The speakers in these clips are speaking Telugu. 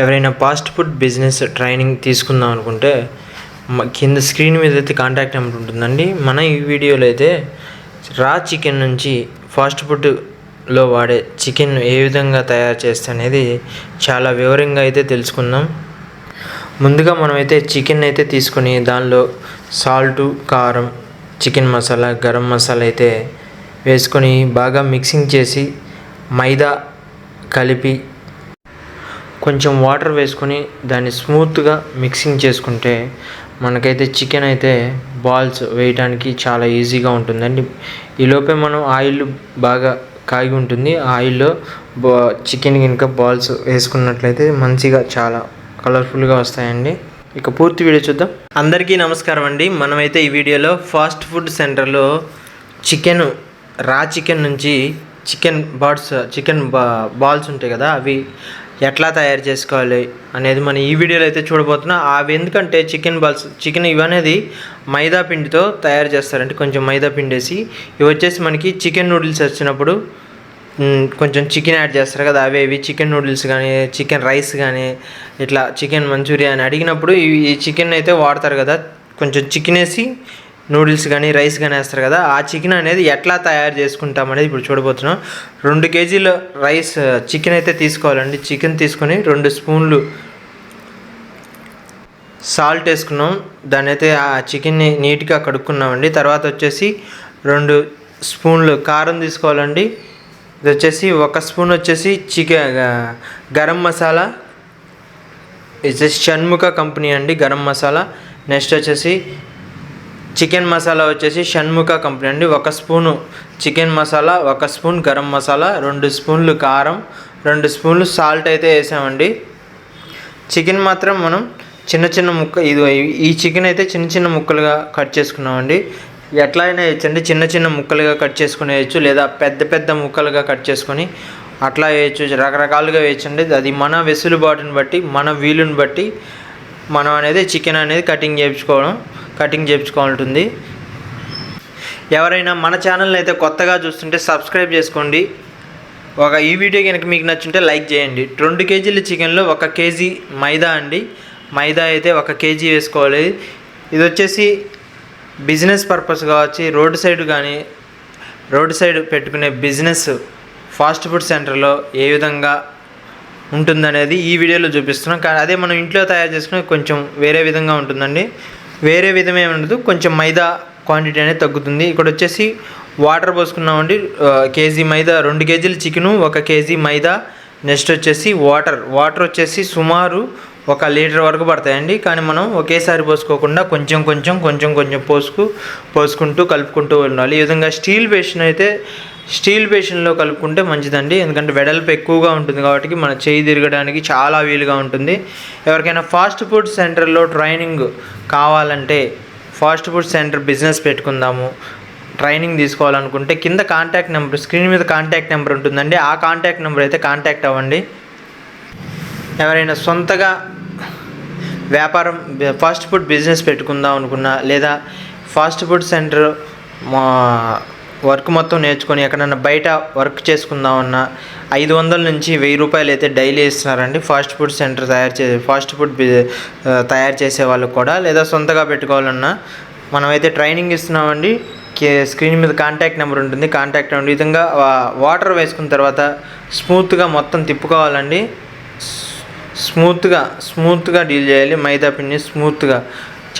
ఎవరైనా ఫాస్ట్ ఫుడ్ బిజినెస్ ట్రైనింగ్ తీసుకుందాం అనుకుంటే కింద స్క్రీన్ మీద అయితే కాంటాక్ట్ నెంబర్ ఉంటుందండి. మన ఈ వీడియోలో అయితే రా చికెన్ నుంచి ఫాస్ట్ ఫుడ్లో వాడే చికెన్ ఏ విధంగా తయారు చేస్తే అనేది చాలా వివరంగా అయితే తెలుసుకుందాం. ముందుగా మనమైతే చికెన్ అయితే తీసుకొని దానిలో సాల్టు కారం చికెన్ మసాలా గరం మసాలా అయితే వేసుకొని బాగా మిక్సింగ్ చేసి మైదా కలిపి కొంచెం వాటర్ వేసుకొని దాన్ని స్మూత్గా మిక్సింగ్ చేసుకుంటే మనకైతే చికెన్ అయితే బాల్స్ వేయడానికి చాలా ఈజీగా ఉంటుందండి. ఈలోపే మనం ఆయిల్ బాగా కాగి ఉంటుంది. ఆయిల్లో బా చికెన్ కనుక బాల్స్ వేసుకున్నట్లయితే మంచిగా చాలా కలర్ఫుల్గా వస్తాయండి. ఇక పూర్తి వీడియో చూద్దాం. అందరికీ నమస్కారం అండి. మనమైతే ఈ వీడియోలో ఫాస్ట్ ఫుడ్ సెంటర్లో చికెన్ రా చికెన్ నుంచి చికెన్ బాట్స్ చికెన్ బా బాల్స్ ఉంటాయి కదా అవి ఎట్లా తయారు చేసుకోవాలి అనేది మనం ఈ వీడియోలో అయితే చూడబోతున్నాం. అవి ఎందుకంటే చికెన్ బాల్స్ చికెన్ ఇవి అనేది మైదా పిండితో తయారు చేస్తారంటే కొంచెం మైదా పిండి వేసి ఇవి వచ్చేసి మనకి చికెన్ నూడిల్స్ వచ్చినప్పుడు కొంచెం చికెన్ యాడ్ చేస్తారు కదా. అవి ఇవి చికెన్ నూడిల్స్ కానీ చికెన్ రైస్ కానీ ఇట్లా చికెన్ మంచూరియా అని అడిగినప్పుడు ఈ చికెన్ అయితే వాడతారు కదా. కొంచెం చికెన్ వేసి నూడిల్స్ కానీ రైస్ కానీ వేస్తారు కదా ఆ చికెన్ అనేది ఎట్లా తయారు చేసుకుంటాం అనేది ఇప్పుడు చూడబోతున్నాం. రెండు కేజీల రైస్ చికెన్ అయితే తీసుకోవాలండి. చికెన్ తీసుకొని రెండు స్పూన్లు సాల్ట్ వేసుకున్నాం. దాన్ని అయితే ఆ చికెన్ని నీట్గా కడుక్కున్నామండి. తర్వాత వచ్చేసి రెండు స్పూన్లు కారం తీసుకోవాలండి. ఇది వచ్చేసి ఒక స్పూన్ వచ్చేసి చికెన్ గరం మసాలా. ఇది వచ్చేసి షణ్ముఖ కంపెనీ అండి గరం మసాలా. నెక్స్ట్ వచ్చేసి చికెన్ మసాలా వచ్చేసి షణ్ముఖ కంపెనీ అండి. ఒక స్పూను చికెన్ మసాలా ఒక స్పూన్ గరం మసాలా రెండు స్పూన్లు కారం రెండు స్పూన్లు సాల్ట్ అయితే వేసామండి. చికెన్ మాత్రం మనం చిన్న చిన్న ముక్క ఇది ఈ చికెన్ అయితే చిన్న చిన్న ముక్కలుగా కట్ చేసుకున్నామండి. ఎట్లా అయినా వేయచ్చండి. చిన్న చిన్న ముక్కలుగా కట్ చేసుకుని వేయచ్చు లేదా పెద్ద పెద్ద ముక్కలుగా కట్ చేసుకొని అట్లా వేయచ్చు. రకరకాలుగా వేయచ్చండి. అది మన వెసులుబాటుని బట్టి మన వీలుని బట్టి మనం అనేది చికెన్ అనేది కటింగ్ చేయించుకోవడం కటింగ్ చేయించుకోవాలంటుంది ఎవరైనా మన ఛానల్ని అయితే కొత్తగా చూస్తుంటే సబ్స్క్రైబ్ చేసుకోండి. ఒక ఈ వీడియో కనుక మీకు నచ్చుంటే లైక్ చేయండి. రెండు కేజీల చికెన్లో ఒక కేజీ మైదా అండి. మైదా అయితే ఒక కేజీ వేసుకోవాలి. ఇది వచ్చేసి బిజినెస్ పర్పస్ కావచ్చు రోడ్ సైడ్ కానీ రోడ్ సైడ్ పెట్టుకునే బిజినెస్ ఫాస్ట్ ఫుడ్ సెంటర్లో ఏ విధంగా ఉంటుందనేది ఈ వీడియోలో చూపిస్తున్నాం. కానీ అదే మనం ఇంట్లో తయారు చేసుకునే కొంచెం వేరే విధంగా ఉంటుందండి. వేరే విధమే ఉండదు. కొంచెం మైదా క్వాంటిటీ అనేది తగ్గుతుంది. ఇక్కడ వచ్చేసి వాటర్ పోసుకున్నామండి. కేజీ మైదా రెండు కేజీల చికెను ఒక కేజీ మైదా నెక్స్ట్ వచ్చేసి వాటర్ వాటర్ వచ్చేసి సుమారు ఒక లీటర్ వరకు పడతాయండి. కానీ మనం ఒకేసారి పోసుకోకుండా కొంచెం కొంచెం కొంచెం కొంచెం పోసుకు పోసుకుంటూ కలుపుకుంటూ ఉండాలి. ఈ విధంగా స్టీల్ బేషన్ అయితే స్టీల్ బేషన్లో కలుపుకుంటే మంచిదండి. ఎందుకంటే వెడల్పు ఎక్కువగా ఉంటుంది కాబట్టి మన చేయి తిరగడానికి చాలా వీలుగా ఉంటుంది. ఎవరికైనా ఫాస్ట్ ఫుడ్ సెంటర్లో ట్రైనింగ్ కావాలంటే ఫాస్ట్ ఫుడ్ సెంటర్ బిజినెస్ పెట్టుకుందాము. ట్రైనింగ్ తీసుకోవాలనుకుంటే కింద కాంటాక్ట్ నెంబర్ స్క్రీన్ మీద కాంటాక్ట్ నెంబర్ ఉంటుందండి. ఆ కాంటాక్ట్ నెంబర్ అయితే కాంటాక్ట్ అవ్వండి. ఎవరైనా సొంతగా వ్యాపారం ఫాస్ట్ ఫుడ్ బిజినెస్ పెట్టుకుందాం అనుకున్నా లేదా ఫాస్ట్ ఫుడ్ సెంటర్ మా వర్క్ మొత్తం నేర్చుకొని ఎక్కడన్నా బయట వర్క్ చేసుకుందామన్నా ఐదు వందల నుంచి వెయ్యి రూపాయలు అయితే డైలీ ఇస్తున్నారండి ఫాస్ట్ ఫుడ్ సెంటర్ తయారు చే ఫాస్ట్ ఫుడ్ తయారు చేసే వాళ్ళకు కూడా లేదా సొంతగా పెట్టుకోవాలన్నా మనమైతే ట్రైనింగ్ ఇస్తున్నామండి. కే స్క్రీన్ మీద కాంటాక్ట్ నెంబర్ ఉంటుంది. కాంటాక్ట్ నెంబర్ విధంగా వాటర్ వేసుకున్న తర్వాత స్మూత్గా మొత్తం తిప్పుకోవాలండి. స్మూత్గా స్మూత్గా డీల్ చేయాలి. మైదా పిండి స్మూత్గా.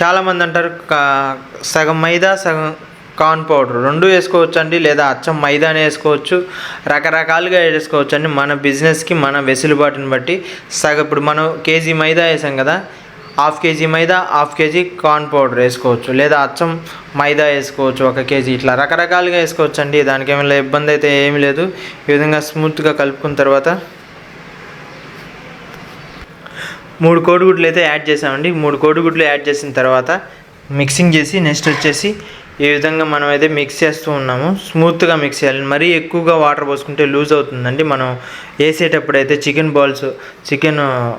చాలామంది అంటారు కా- సగం మైదా సగం కార్న్ పౌడర్ రెండు వేసుకోవచ్చు అండి లేదా అచ్చం మైదానే వేసుకోవచ్చు. రకరకాలుగా వేసుకోవచ్చు అండి మన బిజినెస్కి మన వెసులుబాటుని బట్టి. సగ ఇప్పుడు మనం కేజీ మైదా వేసాం కదా half KG maida half KG corn powder వేసుకోవచ్చు. లేదా అచ్చం మైదా వేసుకోవచ్చు ఒక కేజీ ఇట్లా రకరకాలుగా వేసుకోవచ్చు అండి దానికి ఏమైనా ఇబ్బంది అయితే ఏమీ లేదు. ఈ విధంగా స్మూత్గా కలుపుకున్న తర్వాత మూడు కోడిగుడ్లు అయితే యాడ్ చేసామండి. మూడు కోడిగుడ్లు యాడ్ చేసిన తర్వాత మిక్సింగ్ చేసి నెక్స్ట్ వచ్చేసి ఈ విధంగా మనం అయితే మిక్స్ చేస్తూ ఉన్నాము. స్మూత్గా మిక్స్ చేయాలి. మరీ ఎక్కువగా వాటర్ పోసుకుంటే లూజ్ అవుతుందండి. మనం వేసేటప్పుడు అయితే చికెన్ బాల్స్ చికెన్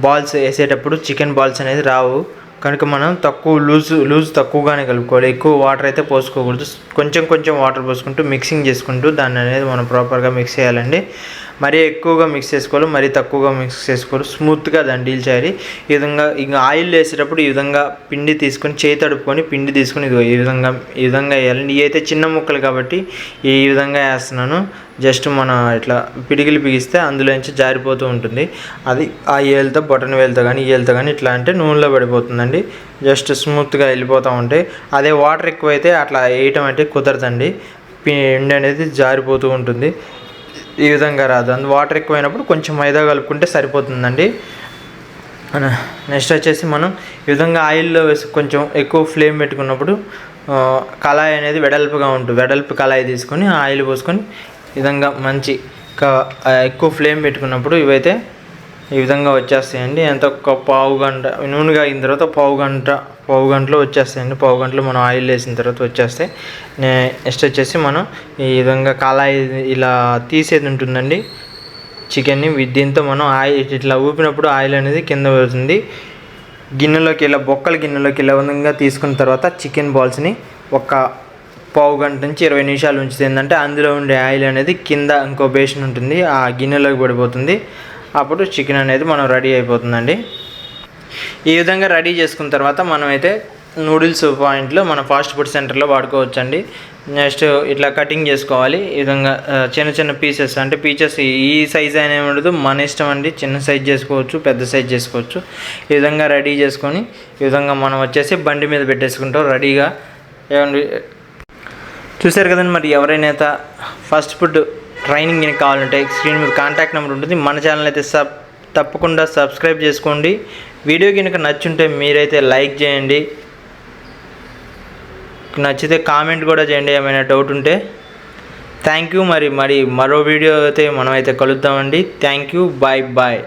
బాల్స్ వేసేటప్పుడు చికెన్ బాల్స్ అనేది రావు. కనుక మనం తక్కువ లూజ్ లూజ్ తక్కువగానే కలుపుకోవాలి. ఎక్కువ వాటర్ అయితే పోసుకోకూడదు. కొంచెం కొంచెం వాటర్ పోసుకుంటూ మిక్సింగ్ చేసుకుంటూ దాన్ని అనేది మనం ప్రాపర్గా మిక్స్ చేయాలండి. మరీ ఎక్కువగా మిక్స్ చేసుకోవాలి మరీ తక్కువగా మిక్స్ చేసుకోవాలి. స్మూత్గా దాన్ని డీల్ చేయాలి. ఈ విధంగా ఇంకా ఆయిల్ వేసేటప్పుడు ఈ విధంగా పిండి తీసుకొని చేయి తడుపుకొని పిండి తీసుకొని ఇది ఈ విధంగా ఈ విధంగా వేయాలండి ఇవి అయితే చిన్న ముక్కలు కాబట్టి ఈ విధంగా వేస్తున్నాను. జస్ట్ మన ఇట్లా పిడికిలు బిగిస్తే అందులోంచి జారిపోతూ ఉంటుంది. అది ఆ ఏలుతో బొటన్ వేలుతో కానీ ఈ ఏలుతో కానీ ఇట్లా అంటే నూనెలో పడిపోతుందండి. జస్ట్ స్మూత్గా వెళ్ళిపోతూ ఉంటాయి అదే వాటర్ ఎక్కువైతే అట్లా వేయటం అంటే కుదరదండి. పిండి అనేది జారిపోతూ ఉంటుంది. ఈ విధంగా రాదు. అందు వాటర్ ఎక్కువైనప్పుడు కొంచెం మైదా కలుపుకుంటే సరిపోతుందండి. నెక్స్ట్ వచ్చేసి మనం ఈ విధంగా ఆయిల్లో వేసి కొంచెం ఎక్కువ ఫ్లేమ్ పెట్టుకున్నప్పుడు కళాయి అనేది వెడల్పుగా ఉంటుంది వెడల్పు కళాయి తీసుకొని ఆయిల్ పోసుకొని విధంగా మంచి ఎక్కువ ఫ్లేమ్ పెట్టుకున్నప్పుడు ఇవైతే ఈ విధంగా వచ్చేస్తాయండి. ఎంత ఒక పావు గంట నూనె కాగిన తర్వాత పావు గంట పావు గంటలో వచ్చేస్తాయండి. పావు గంటలో మనం ఆయిల్ వేసిన తర్వాత వచ్చేస్తాయి. నే- నెక్స్ట్ వచ్చేసి మనం ఈ విధంగా కళాయి ఇలా తీసేది ఉంటుందండి. చికెన్ని దీంతో మనం ఆయిల్ ఇట్లా ఊపినప్పుడు ఆయిల్ అనేది కింద పోతుంది గిన్నెలోకి ఇలా బొక్కల గిన్నెలోకి ఇలా విధంగా తీసుకున్న తర్వాత చికెన్ బాల్స్ని ఒక పావు గంట నుంచి ఇరవై నిమిషాలు ఉంచితే ఏంటంటే అందులో ఉండే ఆయిల్ అనేది కింద ఇంకో బేషన్ ఉంటుంది ఆ గిన్నెలోకి పడిపోతుంది. అప్పుడు చికెన్ అనేది మనం రెడీ అయిపోతుందండి. ఈ విధంగా రెడీ చేసుకున్న తర్వాత మనమైతే నూడిల్స్ పాయింట్లో మన ఫాస్ట్ ఫుడ్ సెంటర్లో వాడుకోవచ్చండి. నెక్స్ట్ ఇట్లా కటింగ్ చేసుకోవాలి. ఈ విధంగా చిన్న చిన్న పీసెస్ అంటే పీసెస్ ఈ సైజ్ అయినా ఏమి ఉండదు. మన ఇష్టం అండి. చిన్న సైజ్ చేసుకోవచ్చు పెద్ద సైజ్ చేసుకోవచ్చు. ఈ విధంగా రెడీ చేసుకొని ఈ విధంగా మనం వచ్చేసి బండి మీద పెట్టేసుకుంటాం రెడీగా. ఏమండి? చూశారు కదండి మరి ఎవరైనా అయితే ఫుడ్ ట్రైనింగ్ మీకు కావాలంటే స్క్రీన్ మీద కాంటాక్ట్ నెంబర్ ఉంటుంది. మన ఛానల్ అయితే సబ్ తప్పకుండా సబ్స్క్రైబ్ చేసుకోండి. వీడియో కనుక నచ్చుంటే మీరైతే లైక్ చేయండి. నచ్చితే కామెంట్ కూడా చేయండి. ఏమైనా డౌట్ ఉంటే థ్యాంక్ యూ మరి. మరి మరో వీడియో అయితే మనమైతే కలుద్దామండి. Thank you. Bye bye.